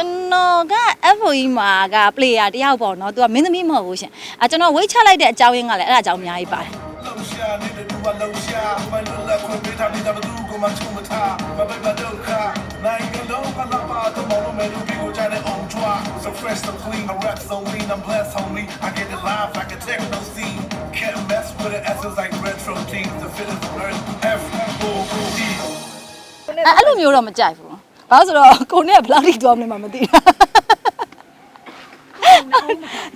ကျွန်တော်က FOE မှာက player တယောက်ပေါ့နော်သူကမင်းသမီးမဟုတ်ဘူးရှင်အဲကျွန်တော် weight ချလိုက်တဲ့အကြောင်းရင်းကလည်းအဲ့ဒါကြောင့်အများကြီးပါတယ်လုံရှာနေတဲ့သူကလုံရှာမလွတ်လပ်ခွင့်ပေးထားပြီးသားဘသူကမှချုံမထားမပဲမဒုက္ခနိုင်ငံလုံးကလာပါတော့မောင်မဲလူပြီးကိုကြတဲ့ on tour so fresh so clean I rap so lean I'm blessed homie I get it live like a techno scene can't mess with it essence like retro teams the fit of the earth F O O E အဲအဲ့လိုမျိုးတော့မကြိုက်ဘူး ဘာလို့ဆိုတော့ကိုနဲ့ကဘယ်လောက်ထိသွားမလဲမှမသိတာ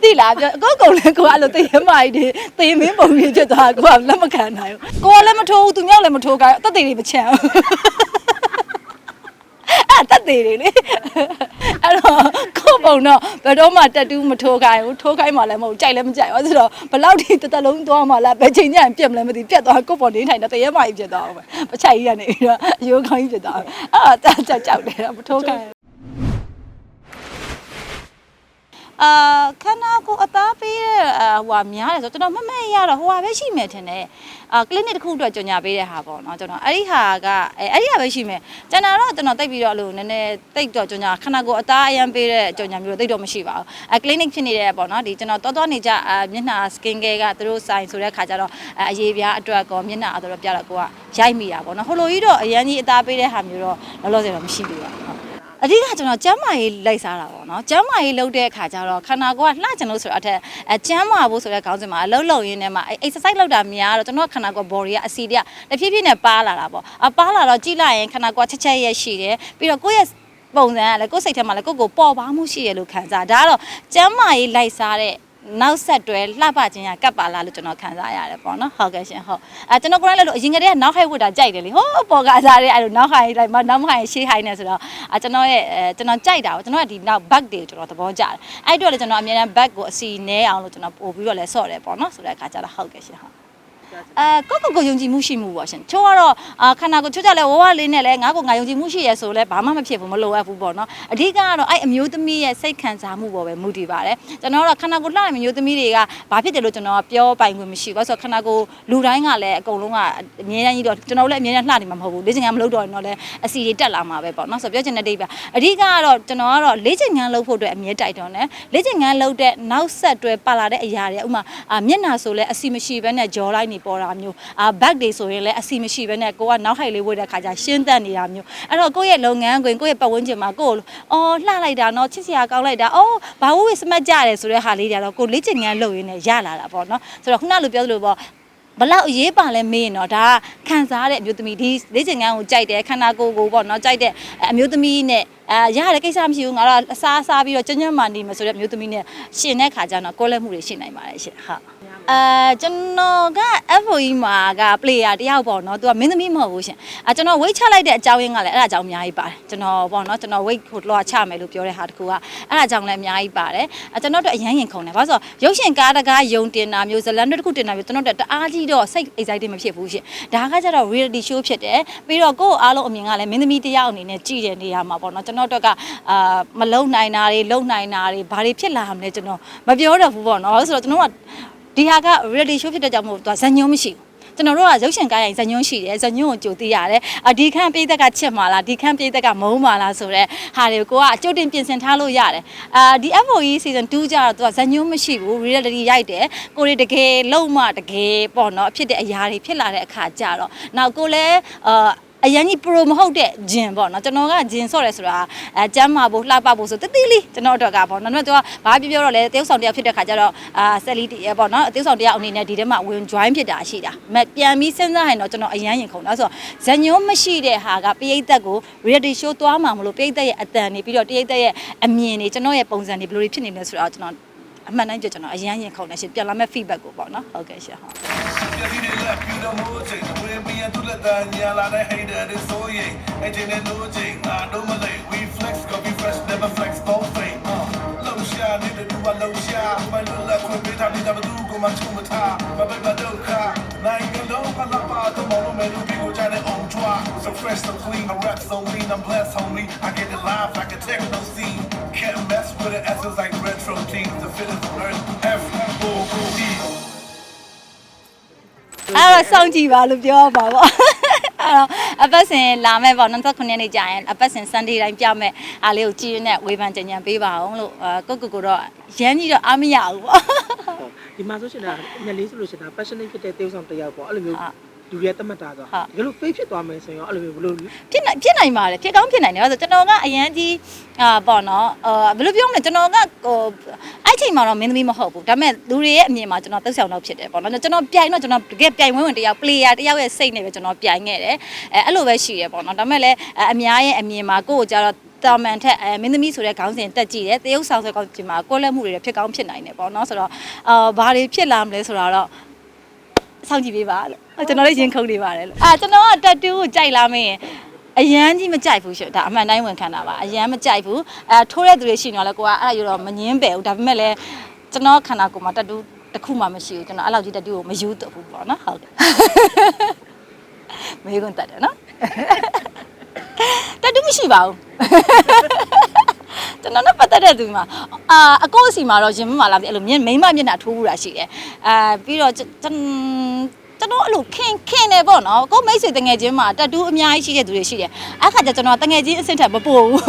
တိလားပြောကိုကုံလည်းကိုကအဲ့လိုသိရမကြီးတွေသိမင်းပုံကြီးဖြစ်သွားကိုကလက်မခံနိုင်ဘူးကိုကလည်းမထိုးဘူးသူမြောက်လည်းမထိုးကြဘူးအသက်သေးတွေမချမ်းဘူးအဲ့ တက်သေးတွေလေအဲ့တော့ကိုပုံတော့ဘယ်တော့မှတက်တူးမထိုးခိုင်းဘူးထိုးခိုင်းမှလည်းမဟုတ်ကြိုက်လည်းမကြိုက်ဘူးဆိုတော့ဘယ်လောက်ထိတစ်သက်လုံးသွားမှလားဘယ်ချိန်ညံပြက်မလဲမသိပြက်သွားကိုပုံနေထိုင်တော့တရေမကြီးဖြစ်သွားအောင်ပဲပချိုက်ကြီးကနေပြီးတော့အယိုးကောင်းကြီးဖြစ်သွားအောင်အဲ့ဒါကြောက်ကြောက်တယ်မထိုးခိုင်း အာခန္ဓာကိုယ်အသားပေးတဲ့အာဟိုဟာများတယ်ဆိုတော့ကျွန်တော်မမက်ရတော့ဟိုဟာပဲရှိမယ်ထင်တယ်အာကလစ်နစ်တစ်ခုအတွက်ကြော်ညာပေးတဲ့ဟာပေါ့နော်ကျွန်တော်အဲ့ဒီဟာကအဲအဲ့ဒီဟာပဲရှိမယ်ကျန်တာတော့ကျွန်တော်တိတ်ပြီးတော့အဲ့လိုနည်းနည်းတိတ်တော့ကြော်ညာခန္ဓာကိုယ်အသားအယံပေးတဲ့ကြော်ညာမျိုးတိတ်တော့မရှိပါဘူးအဲကလစ်နစ်ဖြစ်နေတဲ့ပေါ့နော်ဒီကျွန်တော်တော်တော်နေကြအာမျက်နှာ skin care ကသူတို့ဆိုင်ဆိုတဲ့ခါကျတော့အဲအရေးပြားအတွက်ကောမျက်နှာအတော့ပြတော့ကိုကရိုက်မိတာပေါ့နော်ဟိုလိုကြီးတော့အရန်ကြီးအသားပေးတဲ့ဟာမျိုးတော့လောလောဆယ်တော့မရှိသေးပါဘူးဟုတ် အဓိကကျွန်တော်ကျမ်းမာရေးလိုက်စားတာပေါ့နော်ကျမ်းမာရေးလုပ်တဲ့အခါကျတော့ခန္ဓာကိုယ်ကလှကျင်လို့ဆိုတော့အထက်အကျမ်းမာဖို့ဆိုတဲ့ခေါင်းစဉ်မှာအလုံးလုံးရင်းနဲ့မှာ exercise လုပ်တာများတော့ကျွန်တော်ခန္ဓာကိုယ် body ကအစီတွေကတဖြည်းဖြည်းနဲ့ပါလာတာပေါ့အပါလာတော့ကြည့်လိုက်ရင်ခန္ဓာကိုယ်ချက်ချက်ရက်ရှိတယ်ပြီးတော့ကိုယ့်ရဲ့ပုံစံကလည်းကိုယ်စိတ်ထဲမှာလည်းကိုယ့်ကိုယ်ပေါ်ပါမှုရှိရလို့ခံစားဒါကတော့ကျမ်းမာရေးလိုက်စားတဲ့ နောက်ဆက်တွဲလှပခြင်းရကပ်ပါလာလို့ကျွန်တော်ခံစားရတယ်ပေါ့နော်ဟုတ်ကဲ့ရှင်ဟုတ်အဲကျွန်တော်ကိုယ်လည်းလို့အရင်ကတည်းကနောက်ဟိုက်ဝတ်တာကြိုက်တယ်လေဟိုးပေါ်ကစားတဲ့အဲ့လိုနောက်ဟိုက်လိုက်မနောက်ဟိုက်ရှေးဟိုက်နေဆိုတော့အဲကျွန်တော်ရဲ့အဲကျွန်တော်ကြိုက်တာပေါ့ကျွန်တော်ကဒီနောက် back တွေကျွန်တော်သဘောကျတယ်အဲ့အတွက်လည်းကျွန်တော်အများအား back ကိုအစီနဲအောင်လို့ကျွန်တော်ပို့ပြီးတော့လဲဆော့တယ်ပေါ့နော်ဆိုတဲ့အခါကျတော့ဟုတ်ကဲ့ရှင်ဟုတ် အဲကိုယ့်ကိုယ်ကိုယုံကြည်မှုရှိမှုပေါ့ရှင်ချိုးကတော့အာခန္ဓာကိုယ်ချိုးကြလဲဝဝလေးနဲ့လဲငါ့ကိုငါယုံကြည်မှုရှိရဲဆိုလဲဘာမှမဖြစ်ဘူးမလိုအပ်ဘူးပေါ့နော်အဓိကကတော့အဲ့အမျိုးသမီးရဲ့စိတ်ခံစားမှုပေါ်ပဲမူတည်ပါတယ်ကျွန်တော်တို့ခန္ဓာကိုယ်လှတဲ့အမျိုးသမီးတွေကဘာဖြစ်တယ်လို့ကျွန်တော်ကပြောပိုင်ခွင့်မရှိဘူးဆိုတော့ခန္ဓာကိုယ်လူတိုင်းကလည်းအကုန်လုံးကအမြဲတမ်းကြီးတော့ကျွန်တော်တို့လည်းအမြဲတမ်းလှနေမှာမဟုတ်ဘူးလေ့ကျင့်ခန်းမလုပ်တော့ရင်တော့လဲအစီတွေတက်လာမှာပဲပေါ့နော်ဆိုတော့ပြောချင်တဲ့ဒိဗ္ဗာအဓိကကတော့ကျွန်တော်ကတော့လေ့ကျင့်ခန်းလုပ်ဖို့အတွက်အမြဲတိုက်တွန်းတယ်လေ့ကျင့်ခန်းလုပ်တဲ့နောက်ဆက်တွဲပါလာတဲ့အရာတွေဥမာအာမျက်နှာဆိုလဲအစီမရှိဘဲနဲ့ဂျော်လိုက်နေပေါ်တာမျိုးအာဘက်တွေဆိုရင်လည်းအစီမရှိဘဲနဲ့ကိုကနောက်ဟိုက်လေးဝတ်တဲ့ခါကျရှင်းသက်နေတာမျိုးအဲ့တော့ကိုယ့်ရဲ့လုပ်ငန်းခွင်ကိုယ့်ရဲ့ပတ်ဝန်းကျင်မှာကိုယ်အော်လှလိုက်တာနော်ချစ်စရာကောင်းလိုက်တာအော်ဘာဝဝစမတ်ကြတယ်ဆိုတဲ့ဟာလေးတွေကတော့ကိုလေ့ကျင့်ခန်းလုပ်ရင်းနဲ့ရလာတာပေါ့နော်ဆိုတော့ခုနလိုပြောသလိုပေါ့ဘလောက်အရေးပါလဲမေးရင်တော့ဒါကခံစားရတဲ့အမျိုးသမီးဒီလေ့ကျင့်ခန်းကိုကြိုက်တယ်ခန္ဓာကိုယ်ကိုပေါ့နော်ကြိုက်တဲ့အမျိုးသမီးနဲ့ အဲရရတဲ့ကိစ္စမရှိဘူးငါတော့အစားစားပြီးတော့ကျဉ်းကျဉ်းမှနေမှာဆိုတဲ့အမျိုးသမီးနဲ့ရှင်တဲ့ခါကျတော့ကိုယ်လက်မှုတွေရှိနိုင်ပါတယ်ရှင်ဟုတ်အဲကျွန်တော်က FOE မှာက player တယောက်ပေါ့နော်သူကမင်းသမီးမဟုတ်ဘူးရှင်အဲကျွန်တော် weight ချလိုက်တဲ့အကြောင်းရင်းကလည်းအဲ့ဒါကြောင့်အများကြီးပါတယ်ကျွန်တော်ပေါ့နော်ကျွန်တော် weight ကိုလောချမယ်လို့ပြောတဲ့ဟာတခုကအဲ့ဒါကြောင့်လည်းအများကြီးပါတယ်အဲကျွန်တော်တို့အရန်ရင်ခုန်တယ်ဘာလို့ဆိုတော့ရုပ်ရှင်ကားတကားယုံတင်တာမျိုးဇလန်တွေတစ်ခုတင်တာမျိုးကျွန်တော်တို့တအားကြီးတော့စိတ် excited မဖြစ်ဘူးရှင်ဒါကကြတော့ reality show ဖြစ်တယ်ပြီးတော့ကိုယ့်အားလုံးအမြင်ကလည်းမင်းသမီးတယောက်အနေနဲ့ကြည်တဲ့နေရာမှာပေါ့နော်ကျွန်တော်တို့ကအာမလုံနိုင်တာတွေလုံနိုင်တာတွေဘာတွေဖြစ်လာမလဲကျွန်တော်မပြောတော့ဘူးပေါ့နော်ဆိုတော့ကျွန်တော်ကဒီဟာက reality show ဖြစ်တဲ့ကြောင့်မို့သူကဇညုံမရှိဘူးကျွန်တော်တို့ကရုပ်ရှင်ကားရင်ဇညွန်းရှိတယ်ဇညွန်းကိုကြိုသိရတယ်အဒီခန့်ပိသက်ကချစ်မှာလားဒီခန့်ပိသက်ကမုန်းမှာလားဆိုတော့ဟာတွေကိုကအကြိုတင်ပြင်ဆင်ထားလို့ရတယ်အာဒီ FOE season 2ကျတော့သူကဇညွန်းမရှိဘူး reality ရိုက်တယ်ကိုရီတကယ်လုံးမတကယ်ပေါ့နော်ဖြစ်တဲ့အရာတွေဖြစ်လာတဲ့အခါကျတော့နောက်ကိုလည်းအာ အရင်ကြီး pro မဟုတ်တဲ့ဂျင်ပေါ့နော်ကျွန်တော်ကဂျင်ဆော့တယ်ဆိုတာအဲကျမ်းမာဖို့လှပဖို့ဆိုတတိလေးကျွန်တော်တို့ကပေါ့နော်ဒါပေမဲ့သူကဘာပြောပြောတော့လဲတယောက်ဆောင်တယောက်ဖြစ်တဲ့ခါကျတော့အာဆက်လီတီပေါ့နော်တယောက်ဆောင်တယောက်အနေနဲ့ဒီထဲမှာဝင် join ဖြစ်တာရှိတာမပြန်ပြီးစဉ်းစားရင်တော့ကျွန်တော်အရန်ရင်ခုန်တာဆိုတော့ဇညုံမရှိတဲ့ဟာကပိယိတ်သက်ကို reality show သွားမှာမလို့ပိယိတ်သက်ရဲ့အတန်နေပြီးတော့ပိယိတ်သက်ရဲ့အမြင်တွေကျွန်တော်ရဲ့ပုံစံတွေဘယ်လိုတွေဖြစ်နေလဲဆိုတော့ကျွန်တော်အမှန်တိုင်းကြကျွန်တော်အရန်ရင်ခုန်နေရှင်ပြန်လာမဲ့ feedback ကိုပေါ့နော်ဟုတ်ကဲ့ရှင်ဟုတ် ပြည့်တဲ့လက်ပြတော့မိုးချိန်ဝင်ပြီးရသူလက်တန်ညာလာတဲ့ hater တွေဆိုရင်အချင်းနဲ့လို့ချိန်ငါတို့မလေး we flex go be fresh never flex both fame လုံရှာနေတဲ့သူကလုံရှာမလွတ်လပ်ခွင့်ပေးထားပြီးသားဘသူကမှချုံမထားမပဲမဒုက္ခနိုင်ငံလုံးကလာပါတော့မောင်မဲလူပြီးကိုကြတဲ့ on tour so fresh so clean I rap so lean I'm blessed homie I get it live like a techno scene can't mess with it essence like retro teams the fit of the earth F အဲ့တော့စောင့်ကြည့်ပါလို့ပြောပါပေါ့အဲ့တော့အပတ်စဉ်လာမဲ့ပေါ့29ရက်နေ့ကြာရင်အပတ်စဉ် Sunday တိုင်းပြမဲ့အားလေးကိုကြည့်ရတဲ့ဝေဖန်ကြံကြံပေးပါအောင်လို့အာကိုကိုကိုတော့ရမ်းကြီးတော့အားမရဘူးပေါ့ဟုတ်ဒီမှာဆိုရှင်တာငလေးဆိုလို့ရှင်တာ passionate ဖြစ်တဲ့တေးဥဆောင်တစ်ယောက်ပေါ့အဲ့လိုမျိုးဟုတ် လူတွေတတ်မှတ်တာဆိုဟုတ်ဒီလို face ဖြစ်သွားမယ်ဆိုရင်ရောအဲ့လိုမျိုးဘယ်လိုဖြစ်နိုင်ဖြစ်နိုင်ပါတယ်ဖြစ်ကောင်းဖြစ်နိုင်တယ်ဆိုတော့ကျွန်တော်ကအရန်ကြီးအာပေါ့နော်အာဘယ်လိုပြောမလဲကျွန်တော်ကဟိုအဲ့ချိန်မှာတော့မင်းသမီးမဟုတ်ဘူးဒါပေမဲ့လူတွေရဲ့အမြင်မှာကျွန်တော်သက်ဆောင်တော့ဖြစ်တယ်ပေါ့နော်ကျွန်တော်ပြိုင်တော့ကျွန်တော်တကယ်ပြိုင်ဝင်းဝင်တယောက် player တယောက်ရဲ့စိတ်နဲ့ပဲကျွန်တော်ပြိုင်ခဲ့တယ်အဲအဲ့လိုပဲရှိတယ်ပေါ့နော်ဒါပေမဲ့လည်းအများရဲ့အမြင်မှာကိုယ့်ကိုကြတော့တာမန်ထက်အဲမင်းသမီးဆိုတဲ့ခေါင်းစဉ်တက်ကြည့်တယ်တရုပ်ဆောင်ဆိုတဲ့ခေါင်းစဉ်မှာကိုယ်လက်မှုတွေလည်းဖြစ်ကောင်းဖြစ်နိုင်တယ်ပေါ့နော်ဆိုတော့အာဘာတွေဖြစ်လာမလဲဆိုတာတော့ စောင့်ကြည့်ပေးပါလို့ကျွန်တော်လည်းရင်ခုန်နေပါတယ်လို့အာကျွန်တော်ကတက်တူးကိုကြိုက်လာမင်းအရန်ကြီးမကြိုက်ဘူးရှင့်ဒါအမှန်တိုင်းဝန်ခံတာပါအရန်မကြိုက်ဘူးအဲထိုးတဲ့သူတွေရှိနေတော့လဲကိုကအဲ့ဒါယူတော့မငင်းပဲဘူးဒါပေမဲ့လည်းကျွန်တော်ခန္ဓာကိုယ်မှာတက်တူးတစ်ခုမှမရှိဘူးကျွန်တော်အဲ့လောက်ကြီးတက်တူးကိုမယူတော့ဘူးပေါ့နော်ဟုတ်တယ်မေးခွန်းတက်တယ်နော်တက်တူးမရှိပါဘူး ကျွန်တော်နဲ့ပတ်သက်တဲ့သူမှာအာအကိုအစီမှာတော့ရင်မမလာပြီအဲ့လိုမျက်မိမမျက်နှာထိုးဘူးတာရှိတယ်အာပြီးတော့ကျွန်ကျွန်တော်အဲ့လိုခင်ခင်တယ်ပေါ့နော်ကိုမိတ်ဆွေတငယ်ချင်းမှာတက်တူးအများကြီးရှိတဲ့သူတွေရှိတယ်အခါကျကျွန်တော်တငယ်ချင်းအဆင့်ထက်မပို့ဘူး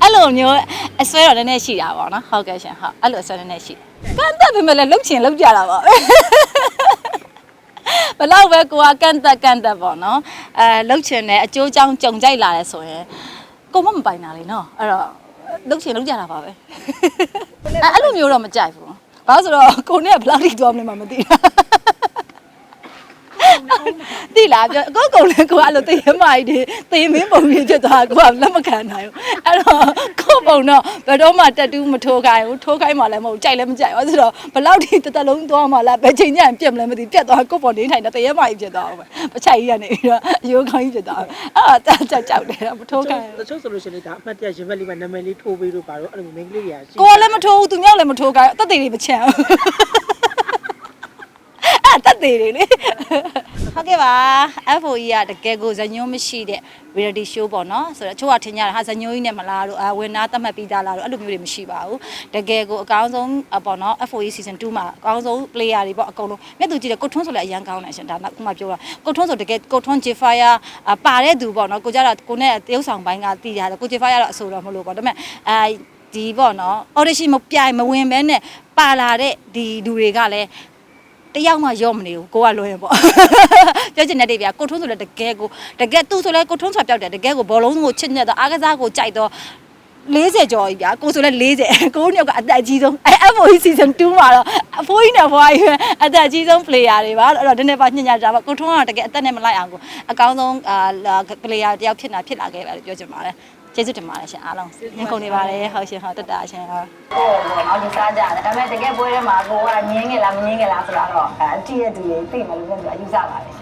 အဲ့လိုမျိုးအစွဲတော့နည်းနည်းရှိတာပေါ့နော်ဟုတ်ကဲ့ရှင်ဟုတ်အဲ့လိုအစွဲနည်းနည်းရှိတယ်ကန့်တက်ပြီမဲ့လည်းလှုပ်ချင်လှုပ်ကြတာပါပဲဘလောက်ပဲကိုကကန့်တက်ကန့်တက်ပေါ့နော်အဲလှုပ်ချင်တယ်အကျိုးကြောင့်ကြုံကြိုက်လာတယ်ဆိုရင်ကိုမမပိုင်တာလေနော်အဲ့တော့ လှုပ်ချင်လှုပ်ကြတာပါပဲအဲအဲ့လိုမျိုးတော့မကြိုက်ဘူးဘာလို့ဆိုတော့ကိုနဲ့ဘလောက်ထိသွားမလဲမမသိတာ တိလာပြောကိုကုံလည်းကိုကအဲ့လိုသိရမကြီးတွေသိမင်းပုံကြီးဖြစ်သွားကိုကလက်မခံနိုင်ဘူးအဲ့တော့ကိုပုံတော့ဘယ်တော့မှတက်တူးမထိုးခိုင်းဘူးထိုးခိုင်းမှလည်းမဟုတ်ကြိုက်လည်းမကြိုက်ဘူးဆိုတော့ဘလောက်ထိတစ်သက်လုံးသွားမှလားဘယ်ချိန်ညံပြက်မလဲမသိပြက်သွားကိုပုံနေထိုင်တော့သိရမကြီးဖြစ်သွားအောင်ပဲပချိုက်ကြီးကနေပြီးတော့အယိုးခေါင်းကြီးဖြစ်သွားအဲ့ဒါကြောက်ကြောက်တယ်တော့မထိုးခိုင်းတချို့ဆိုလို့ရှင်လေဒါအမှတ်တရရင်ဘက်လေးမှာနာမည်လေးထိုးပေးလို့ပါတော့အဲ့လိုမျိုး main ကလေးတွေကရှိကိုကလည်းမထိုးဘူးသူမြောက်လည်းမထိုးခိုင်းတက်သေးတွေမချမ်းဘူး အဲ့တက်သေးတွေလေဟုတ်ကဲ့ပါ FOE ကတကယ်ကိုဇညုံမရှိတဲ့ reality show ပေါ့နော်ဆိုတော့အချို့ကထင်ကြတာဟာဇညုံကြီးနဲ့မလားလို့အာဝင်နာသတ်မှတ်ပြီးသားလားလို့အဲ့လိုမျိုးတွေမရှိပါဘူးတကယ်ကိုအကောင်းဆုံးအပေါ့နော် FOE season 2မှာအကောင်းဆုံး player တွေပေါ့အကုန်လုံးမြတ်သူကြည့်တယ်ကိုထွန်းဆိုလည်းအရန်ကောင်းတယ်ရှင်ဒါကခုမှပြောတာကိုထွန်းဆိုတကယ်ကိုထွန်း Jfire ပါတဲ့သူပေါ့နော်ကိုကြတော့ကိုနဲ့တရုပ်ဆောင်ပိုင်းကတည်ရတယ်ကို Jfire တော့အဆိုတော့မလို့ပေါ့ဒါပေမဲ့အဲဒီပေါ့နော် audition မပြိုင်မဝင်ဘဲနဲ့ပါလာတဲ့ဒီလူတွေကလည်း တယောက်မှရော့မနေဘူးကိုကလွှဲရင်ပေါ့ပြောချင်တဲ့တေးပြကိုထွန်းဆိုလည်းတကယ်ကိုတကယ်သူဆိုလည်းကိုထွန်းဆိုပြောက်တယ်တကယ်ကိုဘောလုံးကိုချစ်ညက်တော့အားကစားကိုကြိုက်တော့40ကျော်ကြီးဗျာကိုဆိုလည်း40ကိုနှစ်ယောက်ကအသက်အကြီးဆုံးအဲ FOE season 2မှာတော့အဖိုးကြီးနဲ့ဘွားကြီးပဲအသက်အကြီးဆုံး player တွေပါအဲ့တော့ဒီနေ့ပါညညတာပါကိုထွန်းကတကယ်အသက်နဲ့မလိုက်အောင်ကိုအကောင်းဆုံးအာ player တယောက်ဖြစ်လာဖြစ်လာခဲ့ပါလို့ပြောချင်ပါတယ် ကျေးဇူးတင်ပါတယ်ရှင်အားလုံးညကုန်နေပါတယ်ဟုတ်ရှင်ဟုတ်တက်တာရှင်ဟုတ်ကိုပေါ့နော်ဒီစားကြတယ်ဒါပေမဲ့တကယ်ပွဲထဲမှာကိုကငင်းငယ်လားမငင်းငယ်လားဆိုတာတော့အတီးရဲ့သူတွေသိမှလို့ပြောပြီးအယူဆပါတယ်ရှင်